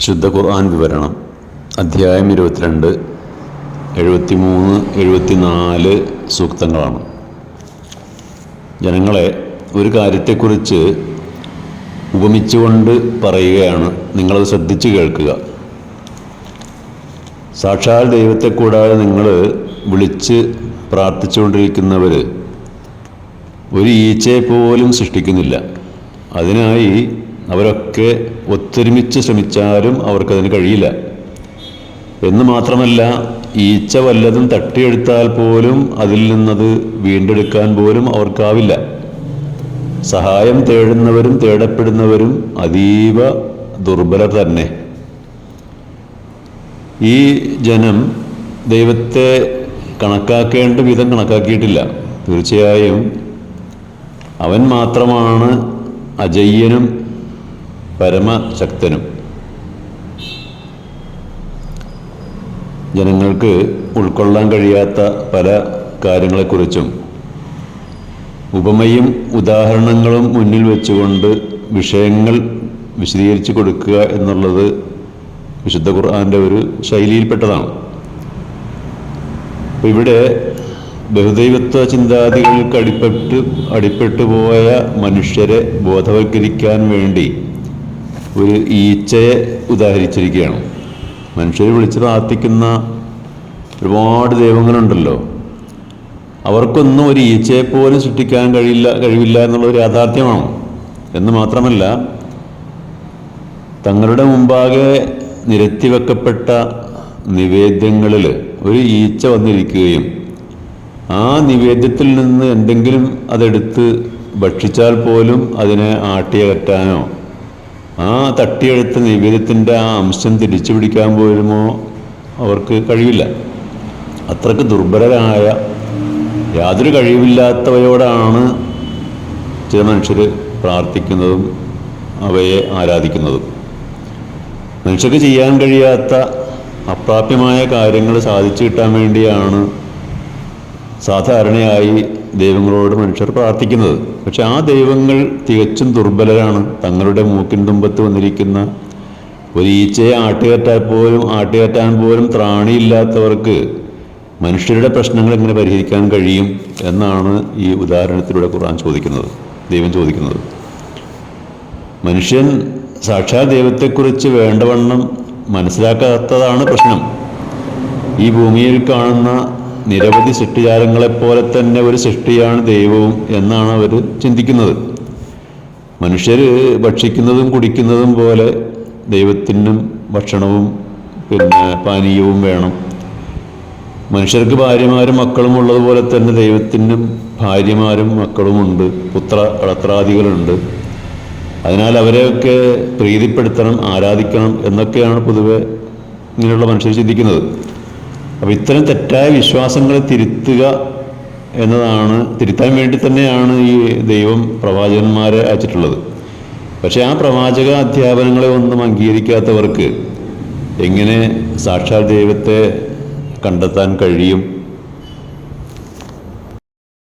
ശുദ്ധ ഖുർആൻ വിവരണം. അധ്യായം ഇരുപത്തിരണ്ട് എഴുപത്തിമൂന്ന് എഴുപത്തിനാല് സൂക്തങ്ങളാണ്. ജനങ്ങളെ ഒരു കാര്യത്തെക്കുറിച്ച് ഉപമിച്ചുകൊണ്ട് പറയുകയാണ്. നിങ്ങളത് ശ്രദ്ധിച്ച് കേൾക്കുക. സാക്ഷാൽ ദൈവത്തെ കൂടാതെ നിങ്ങൾ വിളിച്ച് പ്രാർത്ഥിച്ചുകൊണ്ടിരിക്കുന്നവർ ഒരു ഈച്ചയെ പോലും സൃഷ്ടിക്കുന്നില്ല. അതിനായി അവരൊക്കെ ഒത്തൊരുമിച്ച് ശ്രമിച്ചാലും അവർക്കതിന് കഴിയില്ല. എന്ന് മാത്രമല്ല ഈച്ച വല്ലതും തട്ടിയെടുത്താൽ പോലും അതിൽ നിന്നത് വീണ്ടെടുക്കാൻ പോലും അവർക്കാവില്ല. സഹായം തേടുന്നവരും തേടപ്പെടുന്നവരും അതീവ ദുർബലർ തന്നെ. ഈ ജനം ദൈവത്തെ കണക്കാക്കേണ്ട വിധം കണക്കാക്കിയിട്ടില്ല. തീർച്ചയായും അവൻ മാത്രമാണ് അജയ്യനും പരമശക്തനും. ജനങ്ങൾക്ക് ഉൾക്കൊള്ളാൻ കഴിയാത്ത പല കാര്യങ്ങളെക്കുറിച്ചും ഉപമയും ഉദാഹരണങ്ങളും മുന്നിൽ വെച്ചുകൊണ്ട് വിഷയങ്ങൾ വിശദീകരിച്ചു കൊടുക്കുക എന്നുള്ളത് വിശുദ്ധ ഖുർആാന്റെ ഒരു ശൈലിയിൽപ്പെട്ടതാണ്. അപ്പം ഇവിടെ ബഹുദൈവത്വ ചിന്താദികൾക്ക് അടിപ്പെട്ട് അടിപ്പെട്ടു പോയ മനുഷ്യരെ ബോധവൽക്കരിക്കാൻ വേണ്ടി ഒരു ഈച്ചയെ ഉദാഹരിച്ചിരിക്കുകയാണ്. മനുഷ്യർ വിളിച്ച് പ്രാർത്ഥിക്കുന്ന ഒരുപാട് ദൈവങ്ങളുണ്ടല്ലോ. അവർക്കൊന്നും ഒരു ഈച്ചയെ പോലും സൃഷ്ടിക്കാൻ കഴിയില്ല കഴിവില്ല എന്നുള്ളൊരു യാഥാർത്ഥ്യമാണ്. എന്ന് മാത്രമല്ല തങ്ങളുടെ മുമ്പാകെ നിരത്തിവെക്കപ്പെട്ട നിവേദ്യങ്ങളിൽ ഒരു ഈച്ച വന്നിരിക്കുകയും ആ നിവേദ്യത്തിൽ നിന്ന് എന്തെങ്കിലും അതെടുത്ത് ഭക്ഷിച്ചാൽ പോലും അതിനെ ആട്ടിയകറ്റാനോ ആ തട്ടിയെടുത്ത നിവേദ്യത്തിന്റെ ആ അംശം തിരിച്ചു പിടിക്കാൻ പോലുമോ അവർക്ക് കഴിവില്ല അത്രയ്ക്ക് ദുർബലരായ യാതൊരു കഴിവില്ലാത്തവയോടാണ് ചില മനുഷ്യർ പ്രാർത്ഥിക്കുന്നതും അവയെ ആരാധിക്കുന്നതും. മനുഷ്യർക്ക് ചെയ്യാൻ കഴിയാത്ത അപ്രാപ്യമായ കാര്യങ്ങൾ സാധിച്ചു കിട്ടാൻ വേണ്ടിയാണ് സാധാരണയായി ദൈവങ്ങളോട് മനുഷ്യർ പ്രാർത്ഥിക്കുന്നത്. പക്ഷെ ആ ദൈവങ്ങൾ തികച്ചും ദുർബലരാണ്. തങ്ങളുടെ മൂക്കിൻ തുമ്പത്ത് വന്നിരിക്കുന്ന ഒരു ഈച്ചയെ ആട്ടുകയറ്റാൻ പോലും ആട്ടുകയറ്റാൻ പോലും ത്രാണിയില്ലാത്തവർക്ക് മനുഷ്യരുടെ പ്രശ്നങ്ങൾ എങ്ങനെ പരിഹരിക്കാൻ കഴിയും എന്നാണ് ഈ ഉദാഹരണത്തിലൂടെ ഖുർആൻ ചോദിക്കുന്നത്. ദൈവം ചോദിക്കുന്നത്. മനുഷ്യൻ സാക്ഷാ ദൈവത്തെക്കുറിച്ച് വേണ്ടവണ്ണം മനസ്സിലാക്കാത്തതാണ് പ്രശ്നം. ഈ ഭൂമിയിൽ കാണുന്ന നിരവധി സൃഷ്ടിജാലങ്ങളെപ്പോലെ തന്നെ ഒരു സൃഷ്ടിയാണ് ദൈവവും എന്നാണ് അവർ ചിന്തിക്കുന്നത്. മനുഷ്യർ ഭക്ഷിക്കുന്നതും കുടിക്കുന്നതും പോലെ ദൈവത്തിനും ഭക്ഷണവും പിന്നെ പാനീയവും വേണം. മനുഷ്യർക്ക് ഭാര്യമാരും മക്കളും ഉള്ളതുപോലെ തന്നെ ദൈവത്തിനും ഭാര്യമാരും മക്കളുമുണ്ട് പുത്ര കളത്രാദികളുണ്ട് അതിനാൽ അവരെയൊക്കെ പ്രീതിപ്പെടുത്തണം ആരാധിക്കണം എന്നൊക്കെയാണ് പൊതുവെ ഇങ്ങനെയുള്ള മനുഷ്യർ ചിന്തിക്കുന്നത്. അപ്പോൾ ഇത്തരം തെറ്റായ വിശ്വാസങ്ങളെ തിരുത്തുക എന്നതാണ് തിരുത്താൻ വേണ്ടി തന്നെയാണ് ഈ ദൈവം പ്രവാചകന്മാരെ അയച്ചിട്ടുള്ളത്. പക്ഷേ ആ പ്രവാചക അധ്യാപനങ്ങളെ ഒന്നും അംഗീകരിക്കാത്തവർക്ക് എങ്ങനെ സാക്ഷാൽ ദൈവത്തെ കണ്ടെത്താൻ കഴിയും?